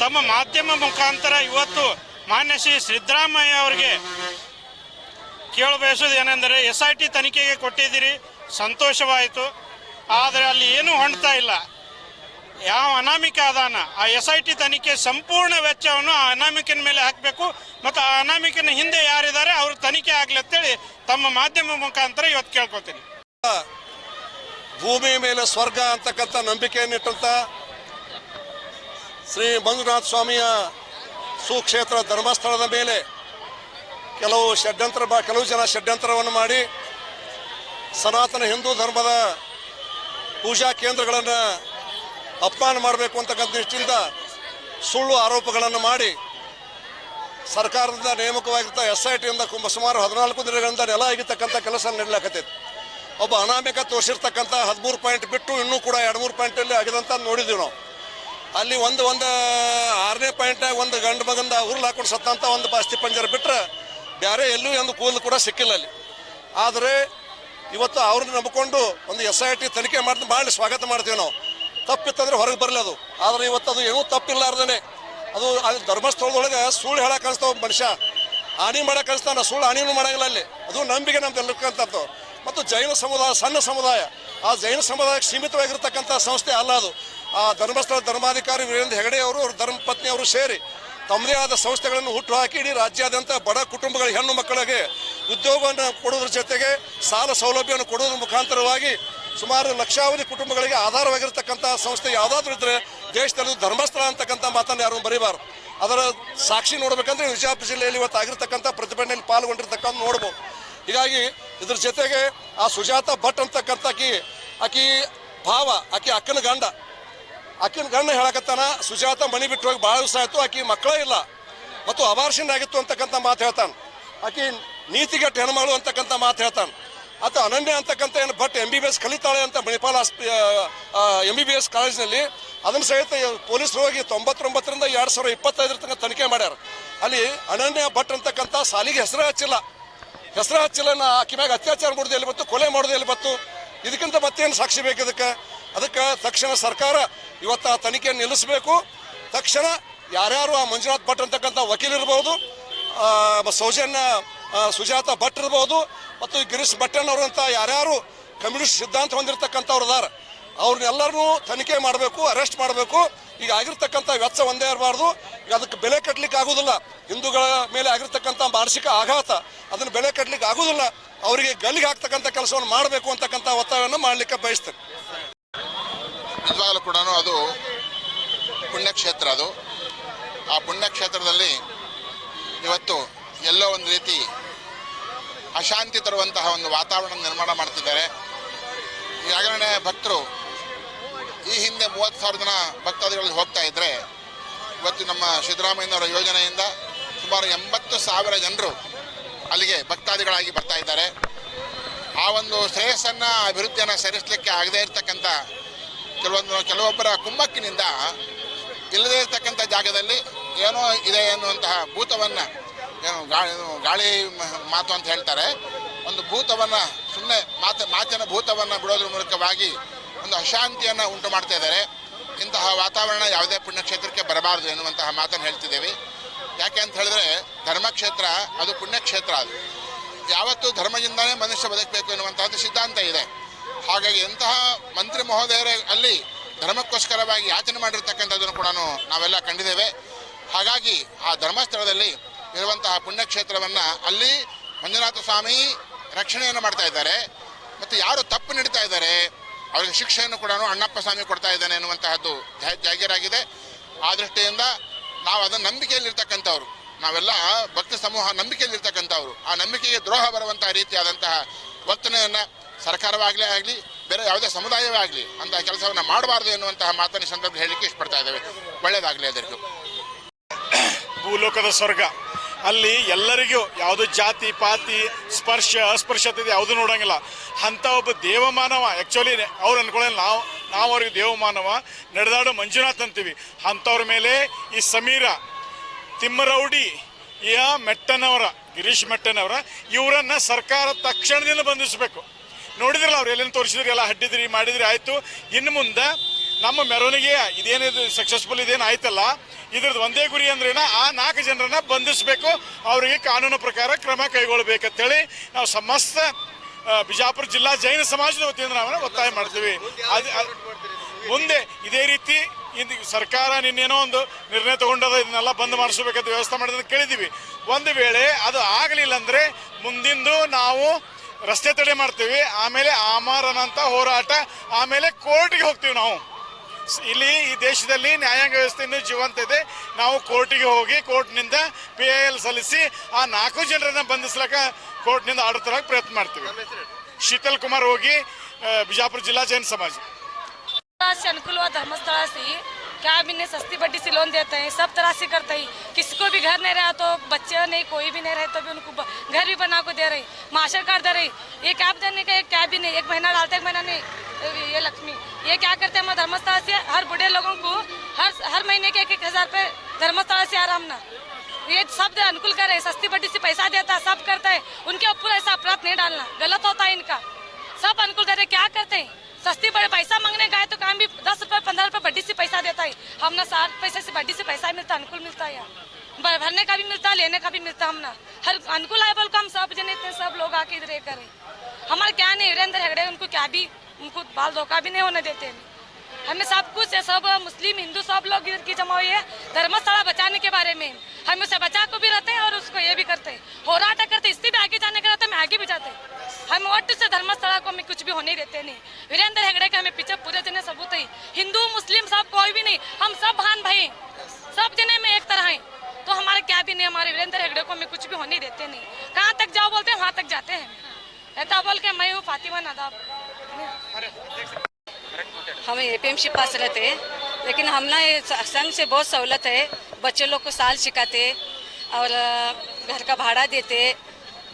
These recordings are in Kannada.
ತಮ್ಮ ಮಾಧ್ಯಮ ಮುಖಾಂತರ ಇವತ್ತು ಮಾನ್ಯ ಶ್ರೀ ಸಿದ್ದರಾಮಯ್ಯ ಅವರಿಗೆ ಕೇಳ ಬಯಸೋದು ಏನೆಂದರೆ ಎಸ್ ಐ ಟಿ ತನಿಖೆಗೆ ಕೊಟ್ಟಿದ್ದೀರಿ, ಸಂತೋಷವಾಯಿತು. ಆದರೆ ಅಲ್ಲಿ ಏನೂ ಹೊಣ್ತಾ ಇಲ್ಲ. ಯಾವ ಅನಾಮಿಕ ಅದಾನ ಆ ಎಸ್ ಐ ಟಿ ತನಿಖೆ ಸಂಪೂರ್ಣ ವೆಚ್ಚವನ್ನು ಆ ಅನಾಮಿಕನ ಮೇಲೆ ಹಾಕಬೇಕು ಮತ್ತು ಆ ಅನಾಮಿಕನ ಹಿಂದೆ ಯಾರಿದ್ದಾರೆ ಅವರು ತನಿಖೆ ಆಗಲಿ ಅಂತೇಳಿ ತಮ್ಮ ಮಾಧ್ಯಮ ಮುಖಾಂತರ ಇವತ್ತು ಕೇಳ್ಕೊತೀನಿ ಭೂಮಿ ಮೇಲೆ ಸ್ವರ್ಗ ಅಂತಕ್ಕಂಥ ನಂಬಿಕೆಯನ್ನಿಟ್ಟಂತ ಶ್ರೀ ಮಂಜುನಾಥ ಸ್ವಾಮಿಯ ಸುಕ್ಷೇತ್ರ ಧರ್ಮಸ್ಥಳದ ಮೇಲೆ ಕೆಲವು ಷಡ್ಯಂತ್ರ ಬ- ಕೆಲವು ಜನ ಷಡ್ಯಂತ್ರವನ್ನು ಮಾಡಿ ಸನಾತನ ಹಿಂದೂ ಧರ್ಮದ ಪೂಜಾ ಕೇಂದ್ರಗಳನ್ನು ಅಪಮಾನ ಮಾಡಬೇಕು ಅಂತಕ್ಕಂಥ ದೃಷ್ಟಿಯಿಂದ ಸುಳ್ಳು ಆರೋಪಗಳನ್ನು ಮಾಡಿ ಸರ್ಕಾರದಿಂದ ನೇಮಕವಾಗಿರ್ತ ಎಸ್ ಐ ಟಿಯಿಂದ ಸುಮಾರು ಹದಿನಾಲ್ಕು ದಿನಗಳಿಂದ ನೆಲ ಆಗಿರ್ತಕ್ಕಂಥ ಕೆಲಸ ನಡೀಲಾಕತ್ತೈತಿ. ಒಬ್ಬ ಅನಾಮಿಕ ತೋರಿಸಿರ್ತಕ್ಕಂಥ ಹದಿಮೂರು ಪಾಯಿಂಟ್ ಬಿಟ್ಟು ಇನ್ನೂ ಕೂಡ ಎರಡು ಮೂರು ಪಾಯಿಂಟಲ್ಲಿ ಆಗಿದಂತ ನೋಡಿದ್ದೀವಿ ನಾವು. ಅಲ್ಲಿ ಒಂದು ಒಂದು, ಆರನೇ ಪಾಯಿಂಟ್ನಾಗ ಒಂದು ಗಂಡು ಮಗಂದ ಉರುಳು ಹಾಕೊಂಡು ಸತ್ತಂತ ಒಂದು ಬಾಸ್ತಿ ಪಂಜರ ಬಿಟ್ಟರೆ ಬೇರೆ ಎಲ್ಲೂ ಒಂದು ಕೂದಲು ಕೂಡ ಸಿಕ್ಕಿಲ್ಲ ಅಲ್ಲಿ. ಆದರೆ ಇವತ್ತು ಅವ್ರನ್ನ ನಂಬಿಕೊಂಡು ಒಂದು ಎಸ್ ಐ ಟಿ ತನಿಖೆ ಮಾಡಿ ಮಾಡಿ ಸ್ವಾಗತ ಮಾಡ್ತೀವಿ ನಾವು. ತಪ್ಪಿತ್ತಂದ್ರೆ ಹೊರಗೆ ಬರಲಿ ಅದು. ಆದರೆ ಇವತ್ತು ಅದು ಏನೂ ತಪ್ಪಿಲ್ಲಾರ್ದೇ ಅದು ಅಲ್ಲಿ ಧರ್ಮಸ್ಥಳದೊಳಗೆ ಸುಳ್ಳು ಹೇಳಕ್ಕೆ ಅನಿಸ್ತಾವ ಮನುಷ್ಯ. ಹಾನಿ ಮಾಡಕ್ಕೆ ಅನಿಸ್ತಾನ ಸುಳ್ಳು ಹಾನಿನೂ ಮಾಡಂಗಿಲ್ಲ ಅಲ್ಲಿ. ಅದು ನಂಬಿಕೆ ನಮ್ದು ಮತ್ತು ಜೈನ ಸಮುದಾಯ, ಸಣ್ಣ ಸಮುದಾಯ. ಆ ಜೈನ ಸಮುದಾಯಕ್ಕೆ ಸೀಮಿತವಾಗಿರ್ತಕ್ಕಂಥ ಸಂಸ್ಥೆ ಅಲ್ಲ ಅದು. ಆ ಧರ್ಮಸ್ಥಳ ಧರ್ಮಾಧಿಕಾರಿ ವೀರೇಂದ್ರ ಹೆಗಡೆ ಅವರು, ಅವ್ರ ಧರ್ಮಪತ್ನಿ ಅವರು ಸೇರಿ ತಮ್ಮದೇ ಆದ ಸಂಸ್ಥೆಗಳನ್ನು ಹುಟ್ಟು ಹಾಕಿ ಇಡೀ ರಾಜ್ಯಾದ್ಯಂತ ಬಡ ಕುಟುಂಬಗಳ ಹೆಣ್ಣು ಮಕ್ಕಳಿಗೆ ಉದ್ಯೋಗವನ್ನು ಕೊಡೋದ್ರ ಜೊತೆಗೆ ಸಾಲ ಸೌಲಭ್ಯವನ್ನು ಕೊಡೋದ್ರ ಮುಖಾಂತರವಾಗಿ ಸುಮಾರು ಲಕ್ಷಾವಧಿ ಕುಟುಂಬಗಳಿಗೆ ಆಧಾರವಾಗಿರ್ತಕ್ಕಂಥ ಸಂಸ್ಥೆ ಯಾವುದಾದ್ರೂ ಇದ್ರೆ ದೇಶದಲ್ಲಿ ಧರ್ಮಸ್ಥಳ ಅಂತಕ್ಕಂಥ ಮಾತನ್ನು ಯಾರು ಬರೀಬಾರ್ದು. ಅದರ ಸಾಕ್ಷಿ ನೋಡಬೇಕಂದ್ರೆ ವಿಜಯಪುರ ಜಿಲ್ಲೆಯಲ್ಲಿ ಇವತ್ತು ಆಗಿರ್ತಕ್ಕಂಥ ಪ್ರತಿಭಟನೆಯಲ್ಲಿ ಪಾಲ್ಗೊಂಡಿರ್ತಕ್ಕಂಥ ನೋಡ್ಬೋದು. ಹೀಗಾಗಿ ಇದ್ರ ಜೊತೆಗೆ ಆ ಸುಜಾತ ಭಟ್ ಅಂತಕ್ಕಂಥ ಆಕಿ ಆಕಿ ಭಾವ, ಆಕಿ ಅಕ್ಕನ ಗಂಡ ಆಕಿನ ಗಂಡ ಹೇಳಕತ್ತಾನ, ಸುಜಾತ ಮಣಿ ಬಿಟ್ಟು ಹೋಗಿ ಭಾಳ ದಿವಸ ಆಯಿತು, ಆಕಿ ಮಕ್ಕಳೇ ಇಲ್ಲ. ಮತ್ತು ಅಬಾರ್ಷನ್ ಆಗಿತ್ತು ಅಂತಕ್ಕಂಥ ಮಾತು ಹೇಳ್ತಾನೆ. ಆಕಿ ನೀತಿಗೆಟ್ಟ ಹೆಣ್ಮಗಳು ಅಂತಕ್ಕಂಥ ಮಾತು ಹೇಳ್ತಾನೆ. ಆತ ಅನನ್ಯ ಅಂತಕ್ಕಂಥ ಏನು but M B B S ಕಲಿತಾಳೆ ಅಂತ Manipal M B B S ಕಾಲೇಜ್ನಲ್ಲಿ, ಅದನ್ನು ಸಹಿತ ಪೊಲೀಸರು ಹೋಗಿ ತೊಂಬತ್ತೊಂಬತ್ತರಿಂದ ಎರಡು ಸಾವಿರ ಇಪ್ಪತ್ತೈದರ ತನಕ ತನಿಖೆ ಮಾಡ್ಯಾರ. ಅಲ್ಲಿ ಅನನ್ಯ, ಭಟ್ ಅಂತಕ್ಕಂಥ ಸಾಲಿಗೆ ಹೆಸರು ಹಚ್ಚಿಲ್ಲ. ಹೆಸರು ಹಚ್ಚಿಲ್ಲ ನಾ ಆಕಿ ಮ್ಯಾಗ ಅತ್ಯಾಚಾರ ಮಾಡೋದು ಎಲ್ಲಿ ಬತ್ತು ಕೊಲೆ ಮಾಡೋದು ಎಲ್ಲಿ ಬತ್ತು ಇದಕ್ಕಿಂತ ಮತ್ತೇನು ಸಾಕ್ಷಿ ಬೇಕು ಇದಕ್ಕೆ ಅದಕ್ಕೆ ತಕ್ಷಣ ಸರ್ಕಾರ ಇವತ್ತು ಆ ತನಿಖೆ ನಿಲ್ಲಿಸಬೇಕು. ತಕ್ಷಣ ಯಾರ್ಯಾರು ಆ ಮಂಜುನಾಥ್ ಭಟ್ ಅಂತಕ್ಕಂಥ ವಕೀಲ ಇರ್ಬೋದು ಆ, ಮ- ಸೌಜನ್ಯ ಸುಜಾತ ಭಟ್ ಇರ್ಬೋದು ಮತ್ತು ಗಿರೀಶ್ ಭಟ್ಟಣ್ಣವ್ರಂಥ ಯಾರ್ಯಾರು ಕಮ್ಯುನಿಸ್ಟ್ ಸಿದ್ಧಾಂತ ಹೊಂದಿರತಕ್ಕಂಥವ್ರು ಅದಾರ ಅವ್ರನ್ನೆಲ್ಲರನ್ನೂ ತನಿಖೆ ಮಾಡಬೇಕು ಅರೆಸ್ಟ್ ಮಾಡಬೇಕು. ಈಗ ಆಗಿರ್ತಕ್ಕಂಥ ವೆಚ್ಚ ಒಂದೇ ಇರಬಾರ್ದು. ಈಗ ಅದಕ್ಕೆ ಬೆಲೆ ಕಟ್ಟಲಿಕ್ಕೆ ಆಗೋದಿಲ್ಲ. ಹಿಂದೂಗಳ ಮೇಲೆ ಆಗಿರ್ತಕ್ಕಂಥ ಮಾನಸಿಕ ಆಘಾತ ಅದನ್ನು ಬೆಲೆ ಕಟ್ಟಲಿಕ್ಕೆ ಆಗೋದಿಲ್ಲ. ಅವರಿಗೆ ಗಲ್ಲಿಗೆ ಹಾಕ್ತಕ್ಕಂಥ ಕೆಲಸವನ್ನು ಮಾಡಬೇಕು ಅಂತಕ್ಕಂಥ ಒತ್ತಾಯವನ್ನು ಮಾಡಲಿಕ್ಕೆ ಬಯಸ್ತೇನೆ. ನಿಜವಾಗಲೂ ಕೂಡ ಅದು ಪುಣ್ಯಕ್ಷೇತ್ರ ಅದು. ಆ ಪುಣ್ಯಕ್ಷೇತ್ರದಲ್ಲಿ ಇವತ್ತು ಎಲ್ಲೋ ಒಂದು ರೀತಿ ಅಶಾಂತಿ ತರುವಂತಹ ಒಂದು ವಾತಾವರಣ ನಿರ್ಮಾಣ ಮಾಡ್ತಿದ್ದಾರೆ. ಈಗಾಗಲೇ ಭಕ್ತರು ಈ ಹಿಂದೆ ಮೂವತ್ತು ಸಾವಿರ ಜನ ಭಕ್ತಾದಿಗಳಲ್ಲಿ ಹೋಗ್ತಾ ಇದ್ದರೆ ಇವತ್ತು ನಮ್ಮ ಸಿದ್ದರಾಮಯ್ಯನವರ ಯೋಜನೆಯಿಂದ ಸುಮಾರು ಎಂಬತ್ತು ಸಾವಿರ ಜನರು ಅಲ್ಲಿಗೆ ಭಕ್ತಾದಿಗಳಾಗಿ ಬರ್ತಾ ಇದ್ದಾರೆ. ಆ ಒಂದು ಶ್ರೇಯಸ್ಸನ್ನು ಅಭಿವೃದ್ಧಿಯನ್ನು ಸೇರಿಸಲಿಕ್ಕೆ ಆಗದೇ ಇರತಕ್ಕಂಥ ಕೆಲವೊಂದು ಕೆಲವೊಬ್ಬರ ಕುಮ್ಮಕ್ಕಿನಿಂದ ಇಲ್ಲದೇ ಇರತಕ್ಕಂಥ ಜಾಗದಲ್ಲಿ ಏನೋ ಇದೆ ಎನ್ನುವಂತಹ ಭೂತವನ್ನು, ಏನು ಗಾಳಿ ಗಾಳಿ ಮಾತು ಅಂತ ಹೇಳ್ತಾರೆ. ಒಂದು ಭೂತವನ್ನು ಸುಮ್ಮನೆ ಮಾತು, ಮಾತಿನ ಭೂತವನ್ನು ಬಿಡೋದ್ರ ಮೂಲಕವಾಗಿ ಒಂದು ಅಶಾಂತಿಯನ್ನು ಉಂಟು ಮಾಡ್ತಾ ಇದ್ದಾರೆ. ಇಂತಹ ವಾತಾವರಣ ಯಾವುದೇ ಪುಣ್ಯಕ್ಷೇತ್ರಕ್ಕೆ ಬರಬಾರದು ಎನ್ನುವಂತಹ ಮಾತನ್ನು ಹೇಳ್ತಿದ್ದೇವೆ. ಯಾಕೆ ಅಂತ ಹೇಳಿದ್ರೆ, ಧರ್ಮಕ್ಷೇತ್ರ ಅದು ಪುಣ್ಯಕ್ಷೇತ್ರ ಅದು. ಯಾವತ್ತೂ ಧರ್ಮದಿಂದಲೇ ಮನುಷ್ಯ ಬದುಕಬೇಕು ಎನ್ನುವಂತಹದ್ದು ಸಿದ್ಧಾಂತ ಇದೆ. ಹಾಗಾಗಿ ಎಂತಹ ಮಂತ್ರಿ ಮಹೋದಯರೇ ಅಲ್ಲಿ ಧರ್ಮಕ್ಕೋಸ್ಕರವಾಗಿ ಯಾಚನೆ ಮಾಡಿರ್ತಕ್ಕಂಥದ್ದನ್ನು ಕೂಡ ನಾವೆಲ್ಲ ಕಂಡಿದ್ದೇವೆ. ಹಾಗಾಗಿ ಆ ಧರ್ಮಸ್ಥಳದಲ್ಲಿ ಇರುವಂತಹ ಪುಣ್ಯಕ್ಷೇತ್ರವನ್ನು ಅಲ್ಲಿ ಮಂಜುನಾಥ ಸ್ವಾಮಿ ರಕ್ಷಣೆಯನ್ನು ಮಾಡ್ತಾ ಇದ್ದಾರೆ. ಮತ್ತು ಯಾರು ತಪ್ಪು ನೀಡ್ತಾ ಇದ್ದಾರೆ, ಅವರಿಗೆ ಶಿಕ್ಷೆಯನ್ನು ಕೂಡ ಅಣ್ಣಪ್ಪ ಸ್ವಾಮಿ ಕೊಡ್ತಾ ಇದ್ದಾನೆ ಎನ್ನುವಂತಹದ್ದು ಜಾಗೀರಾಗಿದೆ. ಆ ದೃಷ್ಟಿಯಿಂದ ನಾವು ಅದನ್ನು ನಂಬಿಕೆಯಲ್ಲಿರ್ತಕ್ಕಂಥವ್ರು. ನಾವೆಲ್ಲ ಭಕ್ತ ಸಮೂಹ ನಂಬಿಕೆಯಲ್ಲಿರ್ತಕ್ಕಂಥವ್ರು. ಆ ನಂಬಿಕೆಗೆ ದ್ರೋಹ ಬರುವಂತಹ ರೀತಿಯಾದಂತಹ ವರ್ತನೆಯನ್ನು ಸರ್ಕಾರವಾಗಲೇ ಆಗಲಿ, ಬೇರೆ ಯಾವುದೇ ಸಮುದಾಯವೇ ಆಗಲಿ ಅಂತ ಕೆಲಸವನ್ನು ಮಾಡಬಾರ್ದು ಎನ್ನುವಂತಹ ಮಾತನ್ನು ಸಂದರ್ಭ ಹೇಳಲಿಕ್ಕೆ ಇಷ್ಟಪಡ್ತಾ ಇದ್ದೇವೆ. ಒಳ್ಳೆಯದಾಗಲಿ ಅದರಿಗೂ ಭೂಲೋಕದ ಸ್ವರ್ಗ. ಅಲ್ಲಿ ಎಲ್ಲರಿಗೂ ಯಾವುದು ಜಾತಿ, ಪಾತಿ, ಸ್ಪರ್ಶ, ಅಸ್ಪರ್ಶತೆ ಯಾವುದು ನೋಡೋಂಗಿಲ್ಲ. ಅಂತ ಒಬ್ಬ ದೇವಮಾನವ ಆ್ಯಕ್ಚುಲಿ ಅವ್ರು ಅನ್ಕೊಳ್ಳಿ ನಾವು ನಾವು ಅವ್ರಿಗೆ ದೇವಮಾನವ, ನಡೆದಾಡೋ ಮಂಜುನಾಥ್ ಅಂತೀವಿ. ಅಂಥವ್ರ ಮೇಲೆ ಈ ಸಮೀರ, ತಿಮ್ಮರೌಡಿ, ಯ ಮೆಟ್ಟನವರ, ಗಿರೀಶ್ ಮೆಟ್ಟನವರ, ಇವರನ್ನ ಸರ್ಕಾರ ತಕ್ಷಣದಿಂದ ಬಂಧಿಸಬೇಕು. ನೋಡಿದ್ರಲ್ಲ ಅವ್ರು ಎಲ್ಲೇನು ತೋರಿಸಿದ್ರಿ, ಎಲ್ಲ ಹಡ್ಡಿದ್ರಿ ಮಾಡಿದ್ರಿ, ಆಯ್ತು. ಇನ್ನು ಮುಂದೆ ನಮ್ಮ ಮೆರವಣಿಗೆ ಇದೇನಿದು ಸಕ್ಸಸ್ಫುಲ್ ಇದೇನು ಆಯ್ತಲ್ಲ, ಇದ್ರದ್ದು ಒಂದೇ ಗುರಿ ಅಂದ್ರೇನ ಆ ನಾಲ್ಕು ಜನರನ್ನ ಬಂಧಿಸಬೇಕು, ಅವರಿಗೆ ಕಾನೂನು ಪ್ರಕಾರ ಕ್ರಮ ಕೈಗೊಳ್ಳಬೇಕಂತೇಳಿ ನಾವು ಸಮಸ್ತ ಬಿಜಾಪುರ ಜಿಲ್ಲಾ ಜೈನ ಸಮಾಜದ ವತಿಯಿಂದ ನಾವು ಒತ್ತಾಯ ಮಾಡ್ತೀವಿ. ಅದು ಮುಂದೆ ಇದೇ ರೀತಿ ಇಂದು ಸರ್ಕಾರ ನಿನ್ನೇನೋ ಒಂದು ನಿರ್ಣಯ ತಗೊಂಡದ, ಇದನ್ನೆಲ್ಲ ಬಂದ್ ಮಾಡಿಸ್ಬೇಕಂತ ವ್ಯವಸ್ಥೆ ಮಾಡಿದ್ರೆ ಕೇಳಿದ್ದೀವಿ. ಒಂದು ವೇಳೆ ಅದು ಆಗಲಿಲ್ಲ ಅಂದ್ರೆ ಮುಂದಿಂದು ನಾವು ರಸ್ತೆ ತಡೆ ಮಾಡ್ತೀವಿ, ಆಮೇಲೆ ಆಮಾರನಂತ ಹೋರಾಟ, ಆಮೇಲೆ ಕೋರ್ಟ್ಗೆ ಹೋಗ್ತೀವಿ ನಾವು. ಇಲ್ಲಿ ಈ ದೇಶದಲ್ಲಿ ನ್ಯಾಯಾಂಗ ವ್ಯವಸ್ಥೆ ಇನ್ನೂ ಜೀವಂತ ಇದೆ. ನಾವು ಕೋರ್ಟಿಗೆ ಹೋಗಿ ಕೋರ್ಟ್ನಿಂದ ಪಿ ಐ ಎಲ್ ಸಲ್ಲಿಸಿ ಆ ನಾಲ್ಕು ಜನರನ್ನ ಬಂಧಿಸ್ಲಕ್ಕ ಕೋರ್ಟ್ನಿಂದ ಆರ್ಡರ್ ತರಕ್ಕೆ ಪ್ರಯತ್ನ ಮಾಡ್ತೀವಿ. ಶೀತಲ್ ಕುಮಾರ್ ಹೋಗಿ ಬಿಜಾಪುರ ಜಿಲ್ಲಾ ಜೈನ್ ಸಮಾಜ. ಅನುಕೂಲವಾದ ಧರ್ಮಸ್ಥಳ ಸಿ क्या भी नहीं सस्ती बड्डी से लोन देते हैं? सब तरह से करते हैं। किसी को भी घर नहीं रहा तो बच्चे नहीं, कोई भी नहीं रहे तो भी उनको घर भी बना को दे रही मास्टर कार्ड दे रही ये कैब देने का? एक कैब भी नहीं। एक महीना डालते, एक महीना नहीं। ये लक्ष्मी, ये क्या करते हैं? धर्मस्थला से हर बूढ़े लोगों को हर हर महीने के एक एक हज़ार रुपये धर्मस्थला से आराम ना। ये सब अनुकूल कर। सस्ती बड्डी से पैसा देता है, सब करता है। उनके ऊपर ऐसा अपराध नहीं डालना। गलत होता है इनका। सब अनुकूल कर रहे क्या करते हैं? सस्ती बड़े पैसा मांगने गए तो काम भी दस रुपए, पंद्रह रुपए बड्डी से पैसा देता है। हम ना साठ पैसे से बड्डी से पैसा मिलता है अनुकूल मिलता है यहाँ भरने का भी मिलता है लेने का भी मिलता है हम ना। हर अनुकूल है बोल को हम सब जने इतने सब लोग आके इधर करें। हमारे क्या नहीं वीरेंद्र हेगड़े उनको क्या भी, उनको बाल धोखा भी नहीं होने देते हैं। हमें सब कुछ है, सब मुस्लिम, हिंदू सब लोग इधर की जमा हुई है धर्मस्थला बचाने के बारे में। हम उसे बचा को भी रहते हैं और उसको ये भी करते हैं। होराटा करते इससे भी आगे जाने का रहता है हम आगे भी जाते हैं। हम वोट से धर्मस्थला को हमें कुछ भी होने देते नहीं। वीरेंद्र हेगड़े के हमें पीछे पूरे जने सबूत है। हिंदू मुस्लिम सब कोई भी नहीं। हम सब भान भाई सब जने में एक तरह हैं। तो हमारे क्या भी नहीं हमारे वीरेंद्र हेगड़े को हमें कुछ भी होने देते नहीं। कहाँ तक जाओ बोलते हैं वहाँ तक जाते हैं। ऐसा बोल के मैं हूँ फातिमा नदाब। हम एपीएमसी पास रहते हैं लेकिन हम ना संघ से बहुत सहूलत है। बच्चे लोग को साल सिखाते और अ, घर का भाड़ा देते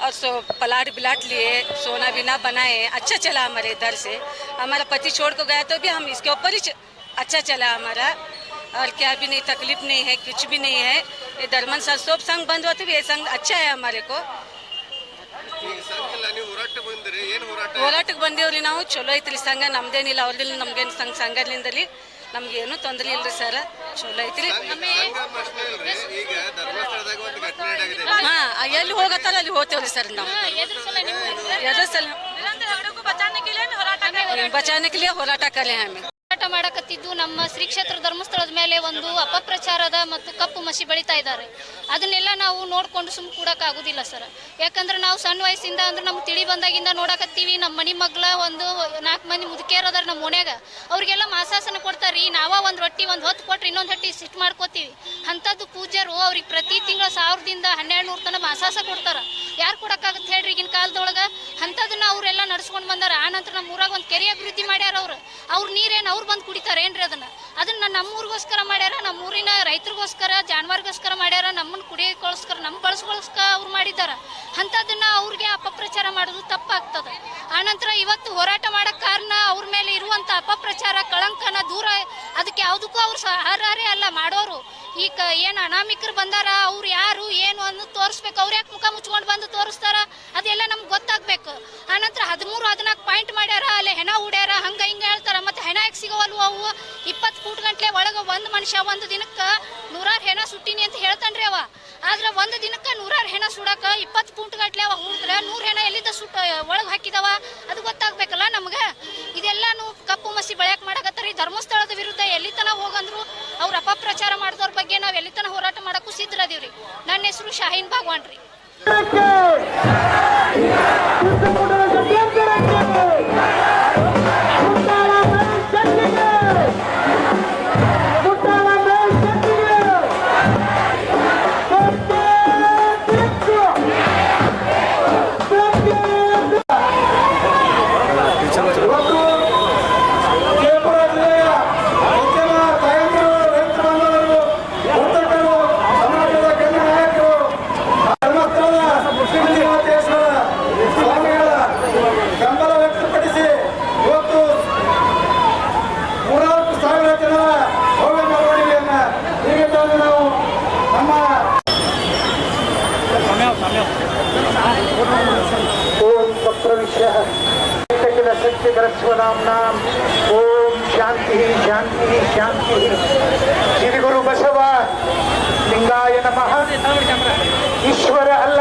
और सो प्लाट बिलाट लिए सोना बिना बनाए अच्छा चला हमारे इधर से हमारा पति छोड़ को गया तो भी हम इसके ऊपर ही च- अच्छा चला हमारा और क्या भी नहीं तकलीफ नहीं है कुछ भी नहीं है ये धर्मन सर सब संघ बंद होते भी ये संघ अच्छा है हमारे को ಹೋರಾಟಕ್ಕೆ ಬಂದೇವ್ರಿ ನಾವು ಚಲೋ ಐತ್ರಿ ಸಂಘ ನಮ್ದೇನಿಲ್ಲ ಅವ್ರದಿಲ್ಲ ನಮ್ಗೇನು ಸಂಘ ಸಂಘದಿಂದಲಿ ನಮ್ಗೇನು ತೊಂದರೆ ಇಲ್ರಿ ಸರ್. ಚಲೋ ಐತ್ರಿ. ಹಾ ಎಲ್ಲಿ ಹೋಗತ್ತಲ್ಲ ಅಲ್ಲಿ ಹೋಗ್ತೇವ್ರಿ ಸರ್ ನಾವು. ಎದ್ರ ಸಲ ಬಚಾನಕ್ಲೆ ಹೋರಾಟ ಕಲೆ ಆಮೇಲೆ. ಹೋರಾಟ ಮಾಡಕತ್ತಿದ್ದು ನಮ್ಮ ಶ್ರೀ ಕ್ಷೇತ್ರ ಧರ್ಮಸ್ಥಳದ ಮೇಲೆ ಒಂದು ಅಪಪ್ರಚಾರದ ಮತ್ತು ಕಪ್ಪು ಮಸಿ ಬೆಳಿತಾ ಇದ್ದಾರೆ. ಅದನ್ನೆಲ್ಲ ನಾವು ನೋಡ್ಕೊಂಡು ಸುಮ್ ಕೂಡಕ್ಕಾಗೋದಿಲ್ಲ ಸರ್. ಯಾಕಂದ್ರೆ ನಾವು ಸಣ್ಣ ವಯಸ್ಸಿಂದ ಅಂದ್ರೆ ನಮ್ಗೆ ತಿಳಿ ಬಂದಾಗಿಂದ ನೋಡಕತ್ತೀವಿ. ನಮ್ಮ ಮನಿ ಮಗ್ಳ ಒಂದು ನಾಲ್ಕು ಮಂದಿ ಮುದುಕಿಯರ್ ಅದಾರ ನಮ್ಮ ಮನೆಗ ಅವ್ರಿಗೆಲ್ಲ ಮಾಸಾಸನ ಕೊಡ್ತಾರ್ರಿ. ನಾವ ಒಂದು ರೊಟ್ಟಿ, ಒಂದು ಹೊತ್ತು ಕೊಟ್ರೆ ಇನ್ನೊಂದು ಹಟ್ಟಿ ಸಿಟ್ಟು ಮಾಡ್ಕೋತೀವಿ. ಅಂಥದ್ದು ಪೂಜ್ಯರು ಅವ್ರಿಗೆ ಪ್ರತಿ ತಿಂಗಳ ಸಾವಿರದಿಂದ ಹನ್ನೆರಡು ನೂರು ತನಕ ಮಾಸಾಸ ಕೊಡ್ತಾರೆ. ಯಾರು ಕೊಡಕ್ಕಾಗತ್ತೆ ಹೇಳ್ರಿ ಈಗಿನ ಕಾಲದೊಳಗೆ? ಅಂಥದನ್ನ ಅವರೆಲ್ಲ ನಡ್ಸ್ಕೊಂಡು ಬಂದಾರ. ಆ ನಂತರ ನಮ್ಮ ಊರಾಗ ಒಂದು ಕೆರೆ ಅಭಿವೃದ್ಧಿ ಮಾಡ್ಯಾರ ಅವ್ರು. ಅವ್ರ ನೀರೇನು ಅವ್ರು ಬಂದು ಕುಡಿತಾರೆ ಏನ್ರಿ ಅದನ್ನ? ಅದನ್ನ ನಮ್ಮ ಊರಿಗೋಸ್ಕರ ಮಾಡ್ಯಾರ ನಮ್ಮ ಊರಿನ ರೈತರಿಗೋಸ್ಕರ, ಜಾನುವಾರಿಗೋಸ್ಕರ ಮಾಡ್ಯಾರ ನಮ್ಮನ್ನ ಕುಡಿಯೋಕ್ಕೋಸ್ಕರ ನಮ್ಮ ಬಳಸ್ಗೋಸ್ಕರ ಅವ್ರು ಮಾಡಿದಾರ ಅಂಥದ್ದನ್ನ ಅವ್ರಿಗೆ ಅಪಪ್ರಚಾರ ಮಾಡೋದು ತಪ್ಪಾಗ್ತದೆ. ಆನಂತರ ಇವತ್ತು ಹೋರಾಟ ಮಾಡಕ್ ಕಾರಣ ಅವ್ರ ಮೇಲೆ ಇರುವಂತ ಅಪಪ್ರಚಾರ, ಕಳಂಕನ ದೂರ, ಅದಕ್ಕೆ ಯಾವುದಕ್ಕೂ ಅವ್ರು ಅರ್ಹರೇ ಅಲ್ಲ ಮಾಡೋರು. ಈ ಕ ಏನು ಅನಾಮಿಕರು ಬಂದಾರ, ಅವ್ರು ಯಾರು, ಏನು ಅನ್ನೋದು ತೋರಿಸ್ಬೇಕು. ಅವ್ರು ಯಾಕೆ ಮುಖ ಮುಚ್ಕೊಂಡು ಬಂದು ತೋರಿಸ್ತಾರ? ಅದೆಲ್ಲ ನಮ್ಗೆ ಗೊತ್ತಾಗ್ಬೇಕು. ಆನಂತರ ಹದಿಮೂರು, ಹದಿನಾಲ್ಕು ಪಾಯಿಂಟ್ ಮಾಡ್ಯಾರ, ಅಲ್ಲಿ ಹೆಣ ಉಡ್ಯಾರ, ಹಂಗ ಹಿಂಗೆ ಹೇಳ್ತಾರ. ಮತ್ತೆ ಹೆಣ ಯಾಕೆ ಸಿಗೋವಲ್ವ ಅವು? ಇಪ್ಪತ್ತು ಫೂಟ್ ಗಂಟ್ಲೆ ಒಳಗೆ ಒಂದು ಮನುಷ್ಯ, ಒಂದು ದಿನಕ್ಕೆ ನೂರಾರು ಹೆಣ ಸುಟ್ಟಿನಿ ಅಂತ ಹೇಳ್ತಾನ್ರಿ ಅವ. ಆದ್ರೆ ಒಂದು ದಿನಕ್ಕೆ ನೂರಾರು ಹೆಣ ಸುಡಕ ಇಪ್ಪತ್ತು ಪುಂಟ್ ಗಟ್ಲೆ ಅವ ಹುಡಿದ್ರೆ ನೂರು ಹೆಣ ಎಲ್ಲಿದ್ದ ಸುಟ್ಟ ಒಳಗೆ ಹಾಕಿದವ? ಅದು ಗೊತ್ತಾಗ್ಬೇಕಲ್ಲ ನಮ್ಗೆ? ಇದೆಲ್ಲಾನು ಕಪ್ಪು ಮಸಿ ಬಳಕೆ ಮಾಡಕತ್ತಾರ. ಈ ಧರ್ಮಸ್ಥಳದ ವಿರುದ್ಧ ಎಲ್ಲಿ ತನ ಹೋಗಂದ್ರು ಅವ್ರ ಅಪಪ್ರಚಾರ ಮಾಡಿದವ್ರ ಬಗ್ಗೆ ನಾವು ಎಲ್ಲಿ ತನ ಹೋರಾಟ ಮಾಡಕ್ಕೂ ಸಿದ್ಧರದೀವ್ರಿ ನನ್ನ ಹೆಸರು ಶಾಹೀನ್ ಭಗವಾನ್ ರೀ ಓಂ ತತ್ರವಿಷ ಏಕಕಿಲ ಶಕ್ತಿ ಗರಸ್ವ ನಾಮ್ನಾಂ ಓಂ ಶಾಂತಿ ಶಾಂತಿ ಶಾಂತಿ ಶ್ರೀ ಗುರು ಬಸವ ಲಿಂಗಾಯ ನಮಃ ಈಶ್ವರ ಅಲ್ಲ